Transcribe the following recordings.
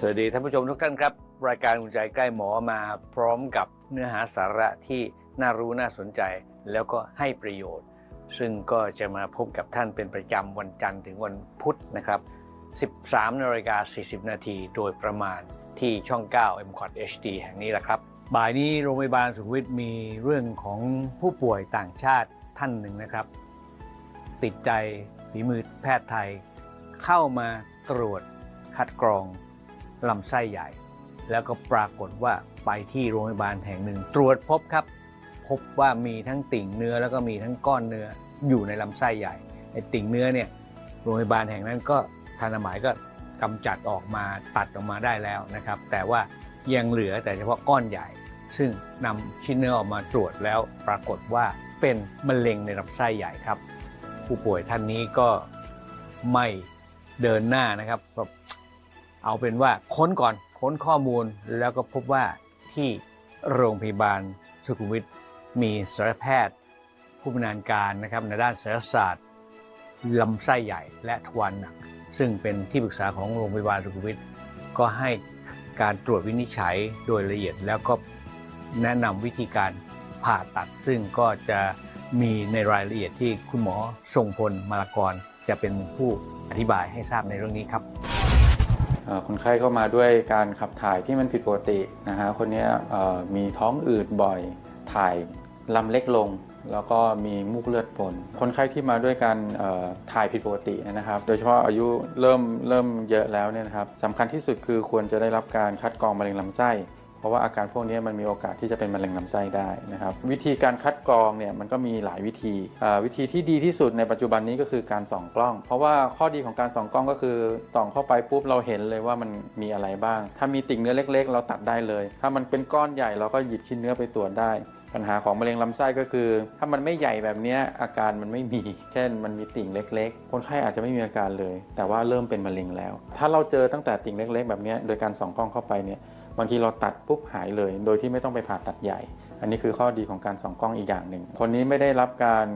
สวัสดีท่านผู้ชมทุกท่านครับ รายการอุ่นใจใกล้หมอมาพร้อมกับเนื้อหาสาระที่น่ารู้น่าสนใจแล้วก็ให้ประโยชน์ ซึ่งก็จะมาพบกับท่านเป็นประจำวันจันทร์ถึงวันพุธนะครับ 13นาฬิกา40 นาทีโดยประมาณที่ช่อง 9 m c o t HD แห่งนี้แหละครับ บ่ายนี้โรงพยาบาลสุขวิทมีเรื่องของผู้ป่วยต่างชาติท่านหนึ่งนะครับ ติดใจฝีมือแพทย์ไทย เข้ามาตรวจคัดกรอง ลำไส้ใหญ่ แล้วก็ปรากฏว่าไปที่โรงพยาบาลแห่งหนึ่ง ตรวจพบครับ พบว่ามีทั้งติ่งเนื้อแล้วก็มีทั้งก้อนเนื้ออยู่ในลำไส้ใหญ่ไอ้ติ่งเนื้อเนี่ยโรงพยาบาลแห่งนั้นก็ทันสมัยก็กำจัดออกมาตัดออกมาได้แล้วนะครับ แต่ว่ายังเหลือแต่เฉพาะก้อนใหญ่ ซึ่งนำชิ้นเนื้อออกมาตรวจแล้วปรากฏว่าเป็นมะเร็งในลำไส้ใหญ่ครับ ผู้ป่วยท่านนี้ก็ไม่เดินหน้านะครับ เอาเป็นว่าค้นก่อนค้นข้อมูลแล้วก็พบว่าที่โรงพยาบาลสุขุมวิทมีศัลยแพทย์ ผู้บำนาญการนะครับในด้านศัลยศาสตร์ลำไส้ใหญ่และทวารหนัก ซึ่งเป็นที่ปรึกษาของโรงพยาบาลสุขุมวิทก็ให้การตรวจวินิจฉัยโดยละเอียดแล้วก็แนะนำวิธีการผ่าตัด ซึ่งก็จะมีในรายละเอียดที่คุณหมอทรงพลมารากรจะเป็นผู้อธิบายให้ทราบในเรื่องนี้ครับ คนไข้เข้ามาด้วยการขับถ่ายที่มันผิดปกตินะฮะคนนี้มีท้องอืดบ่อยถ่ายลำเล็กลง แล้วก็มีมูกเลือดปน คนไข้ที่มาด้วยการถ่ายผิดปกตินะครับ โดยเฉพาะอายุเริ่มเริ่มเยอะแล้วเนี่ยนะครับสำคัญที่สุดคือควรจะได้รับการคัดกรองมะเร็งลำไส้ ราะว่าอาการพวกนี้มันมีโอกาสที่จะเป็นมะเร็งลำไส้ได้นะครับ วิธีการคัดกรองเนี่ยมันก็มีหลายวิธีวิธีที่ดีที่สุดในปัจจุบันนี้ก็คือการส่องกล้อง เพราะว่าข้อดีของการส่องกล้องก็คือส่องเข้าไปปุ๊บเราเห็นเลยว่ามันมีอะไรบ้าง ถ้ามีติ่งเนื้อเล็ก ๆ เราตัดได้เลย ถ้ามันเป็นก้อนใหญ่เราก็หยิบชิ้นเนื้อไปตรวจได้ปัญหาของมะเร็งลำไส้ก็คือ ถ้ามันไม่ใหญ่แบบนี้อาการมันไม่มี เช่นมันมีติ่งเล็ก ๆ คนไข้อาจจะไม่มีอาการเลย แต่ว่าเริ่มเป็นมะเร็งแล้ว ถ้าเราเจอตั้งแต่ติ่งเล็ก ๆ แบบนี้โดยการส่องกล้องเข้าไปเนี่ย บางทีเราตัดปุ๊บหายเลย โดยที่ไม่ต้องไปผ่าตัดใหญ่ อันนี้คือข้อดีของการส่องกล้องอีกอย่างหนึ่ง คนนี้ไม่ได้รับการ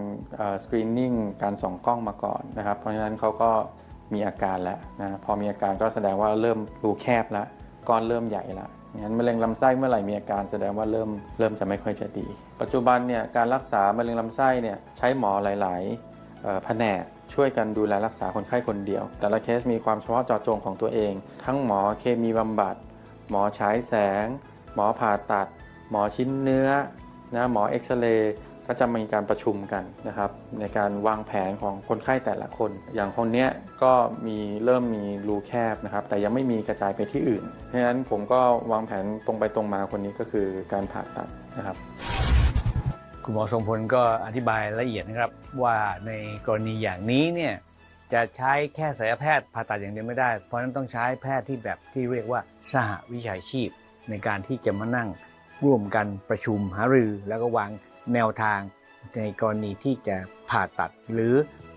สกรีนนิ่งการส่องกล้องมาก่อนนะครับ เพราะฉะนั้นเขาก็มีอาการแล้วนะ พอมีอาการก็แสดงว่าเริ่มรูแคบแล้ว ก้อนเริ่มใหญ่แล้วงั้นมะเร็งลำไส้เมื่อไหร่มีอาการแสดงว่าเริ่มเริ่มจะไม่ค่อยจะดี ปัจจุบันเนี่ยการรักษามะเร็งลำไส้เนี่ยใช้หมอหลาย ๆ แผนกช่วยกันดูแลรักษาคนไข้คนเดียว แต่ละเคสมีความเฉพาะเจาะจงของตัวเอง ทั้งหมอเคมีบำบัด หมอฉายแสง หมอผ่าตัด หมอชิ้นเนื้อนะหมอเอ็กซเรย์ก็จะมีการประชุมกันนะครับในการวางแผนของคนไข้แต่ละคน อย่างคนเนี้ยก็มีเริ่มมีรูแคบนะครับ แต่ยังไม่มีกระจายไปที่อื่นเพราะฉะนั้นผมก็วางแผนตรงไปตรงมาคนนี้ก็คือการผ่าตัดนะครับ คุณหมอทรงพลก็อธิบายละเอียดนะครับว่าในกรณีอย่างนี้เนี่ย จะใช้แค่ศัลยแพทย์ผ่าตัดอย่างเดียวไม่ได้ เพราะนั้นต้องใช้แพทย์ที่แบบที่เรียกว่าสหวิชาชีพ ในการที่จะมานั่งร่วมกันประชุมหารือ แล้วก็วางแนวทางในกรณีที่จะผ่าตัด หรือ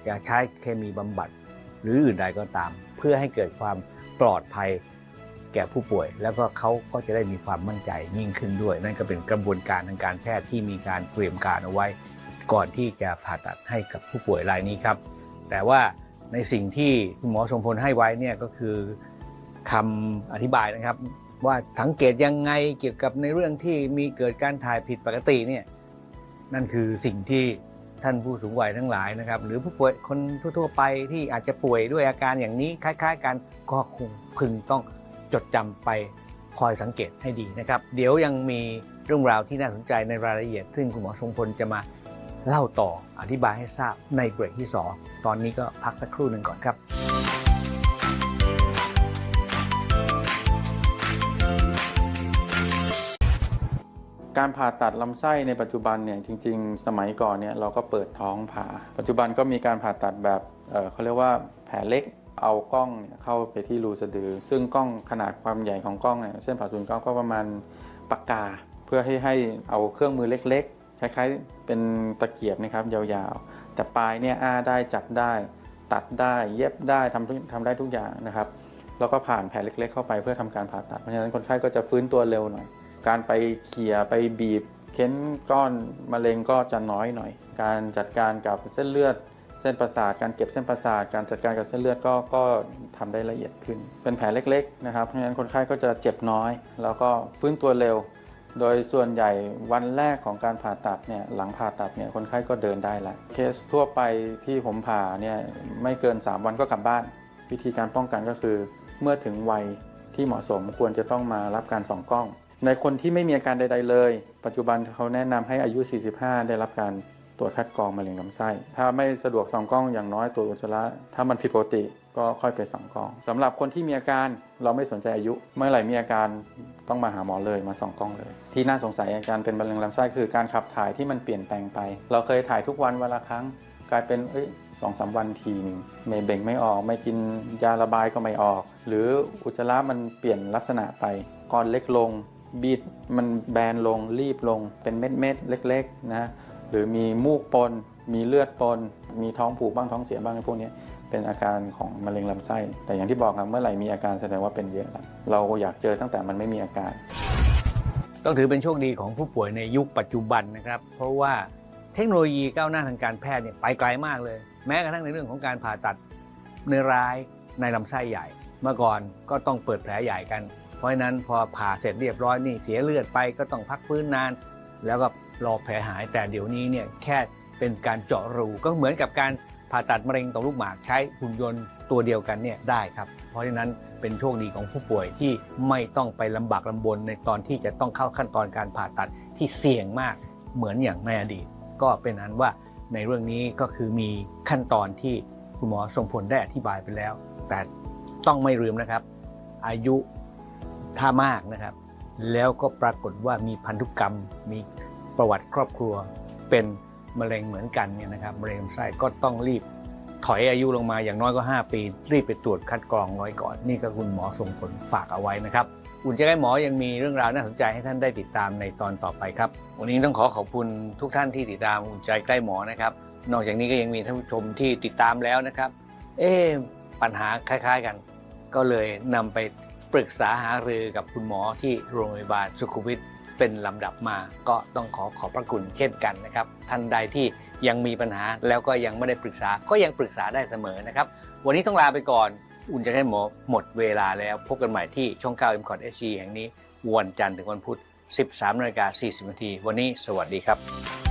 จะใช้เคมีบำบัด หรืออื่นใดก็ตาม เพื่อให้เกิดความปลอดภัยแก่ผู้ป่วย แล้วก็เขาก็จะได้มีความมั่นใจยิ่งขึ้นด้วย นั่นก็เป็นกระบวนการทางการแพทย์ที่มีการเตรียมการเอาไว้ ก่อนที่จะผ่าตัดให้กับผู้ป่วยรายนี้ครับ แต่ว่า ในสิ่งที่คุณหมอทรงพลให้ไว้เนี่ยก็คือคำอธิบายนะครับ ว่าสังเกตยังไงเกี่ยวกับในเรื่องที่มีเกิดการถ่ายผิดปกติเนี่ยนั่นคือสิ่งที่ท่านผู้สูงวัยทั้งหลายนะครับ หรือผู้ป่วยคนทั่วๆไปที่อาจจะป่วยด้วยอาการอย่างนี้คล้ายๆกันก็คงพึงต้องจดจำไปคอยสังเกตให้ดีนะครับ เดี๋ยวยังมีเรื่องราวที่น่าสนใจในรายละเอียด ซึ่งคุณหมอทรงพลจะมา เล่าต่ออธิบายให้ทราบในเบรกที่ 2 ตอนนี้ก็พักสักครู่หนึ่งก่อนครับการผ่าตัดลำไส้ในปัจจุบันเนี่ยจริง ๆ สมัยก่อนเนี่ยเราก็เปิดท้องผ่า ปัจจุบันก็มีการผ่าตัดแบบเเขาเรียกว่าแผลเล็กเอากล้องเนี่ยเข้าไปที่รูสะดือ ซึ่งกล้องขนาดความใหญ่ของกล้องเนี่ยเส้นผ่าศูนย์กล้องก็ประมาณปากกา เพื่อให้ให้เอาเครื่องมือเล็ก คล้ายๆเป็นตะเกียบนะครับยาวๆ แต่ปลายเนี่ยอ้าได้จับได้ ตัดได้เย็บได้ทำทุกทำได้ทุกอย่างนะครับ แล้วก็ผ่านแผลเล็ก ๆ เข้าไปเพื่อทำการผ่าตัดเพราะฉะนั้นคนไข้ก็จะฟื้นตัวเร็วหน่อย การไปเขี่ยไปบีบ เค้นก้อนมะเร็งก็จะน้อยหน่อย การจัดการกับเส้นเลือดเส้นประสาทการเก็บเส้นประสาทการจัดการกับเส้นเลือดก็ก็ทำได้ละเอียดขึ้น เป็นแผลเล็ก ๆ นะครับเพราะฉะนั้นคนไข้ก็จะเจ็บน้อย แล้วก็ฟื้นตัวเร็ว โดยส่วนใหญ่วันแรกของการผ่าตัดเนี่ยหลังผ่าตัดเนี่ยคนไข้ก็เดินได้แล้วเคสทั่วไปที่ผมผ่าเนี่ยไม่เกิน 3 วันก็กลับบ้าน วิธีการป้องกันก็คือ เมื่อถึงวัยที่เหมาะสมควรจะต้องมารับการส่องกล้อง ในคนที่ไม่มีอาการใด ๆ เลย ปัจจุบันเขาแนะนำให้อายุ 45 ได้รับการตรวจคัดกรองมะเร็งลำไส้ ถ้าไม่สะดวกส่องกล้องอย่างน้อยตรวจอุจจาระถ้ามันผิดปกติ ก็ค่อยไปส่องกล้องสำหรับคนที่มีอาการเราไม่สนใจอายุ เมื่อไหร่มีอาการต้องมาหาหมอเลยมาส่องกล้องเลย ที่น่าสงสัยอาการเป็นมะเร็งลำไส้คือการขับถ่ายที่มันเปลี่ยนแปลงไป เราเคยถ่ายทุกวันวันละครั้ง กลายเป็นเอ้ยสองสามวันทีนึงไม่เบ่งไม่ออก ไม่กินยาระบายก็ไม่ออก หรืออุจจาระมันเปลี่ยนลักษณะไปก้อนเล็กลงบีดมันแบนลงรีบลงเป็นเม็ดเม็ดเล็ก ๆ นะ หรือมีมูกปน มีเลือดปน มีท้องผูกบ้างท้องเสียบ้างพวกนี้ เป็นอาการของมะเร็งลำไส้ แต่อย่างที่บอกครับเมื่อไหร่มีอาการแสดงว่าเป็นเยอะแล้วเราอยากเจอตั้งแต่มันไม่มีอาการ ต้องถือเป็นโชคดีของผู้ป่วยในยุคปัจจุบันนะครับ เพราะว่าเทคโนโลยีก้าวหน้าทางการแพทย์เนี่ยไปไกลมากเลย แม้กระทั่งในเรื่องของการผ่าตัดเนื้อร้ายในลำไส้ใหญ่ เมื่อก่อนก็ต้องเปิดแผลใหญ่กัน เพราะฉะนั้นพอผ่าเสร็จเรียบร้อยนี่เสียเลือดไปก็ต้องพักฟื้นนาน แล้วก็รอแผลหายแต่เดี๋ยวนี้เนี่ยแค่เป็นการเจาะรูก็เหมือนกับการ ผ่าตัดมะเร็งต่อมลูกหมากใช้หุ่นยนต์ตัวเดียวกันเนี่ยได้ครับ เพราะฉะนั้นเป็นโชคดีของผู้ป่วยที่ไม่ต้องไปลำบากลำบนในตอนที่จะต้องเข้าขั้นตอนการผ่าตัดที่เสี่ยงมากเหมือนอย่างในอดีต ก็เป็นอันว่าในเรื่องนี้ก็คือมีขั้นตอนที่คุณหมอทรงพลได้อธิบายไปแล้ว แต่ต้องไม่ลืมนะครับ อายุถ้ามากนะครับ แล้วก็ปรากฏว่ามีพันธุกรรมมีประวัติครอบครัวเป็น มะเร็งเหมือนกันเนี่ยนะครับมะเร็งลำไส้ก็ต้องรีบถอยอายุลงมาอย่างน้อยก็ 5 ปี รีบไปตรวจคัดกรองไว้ก่อน นี่ก็คุณหมอส่งผลฝากเอาไว้นะครับอุ่นใจใกล้หมอยังมีเรื่องราวน่าสนใจให้ท่านได้ติดตามในตอนต่อไปครับ วันนี้ต้องขอขอบคุณทุกท่านที่ติดตามอุ่นใจใกล้หมอนะครับ นอกจากนี้ก็ยังมีท่านผู้ชมที่ติดตามแล้วนะครับ เอ๊ปัญหาคล้าย ๆกัน ก็เลยนำไปปรึกษาหารือกับคุณหมอที่โรงพยาบาลสุขุมวิท เป็นลำดับมาก็ต้องขอขอบพระคุณเช่นกันนะครับท่านใดที่ยังมีปัญหาแล้วก็ยังไม่ได้ปรึกษาก็ยังปรึกษาได้เสมอนะครับ วันนี้ต้องลาไปก่อน อุ่นจะให้หมอหมดเวลาแล้ว พบกันใหม่ที่ช่อง9 m c o t HD แห่งนี้ วันจันทร์ถึงวันพุธ 13นาฬิกา40นาทีวันนี้สวัสดีครับ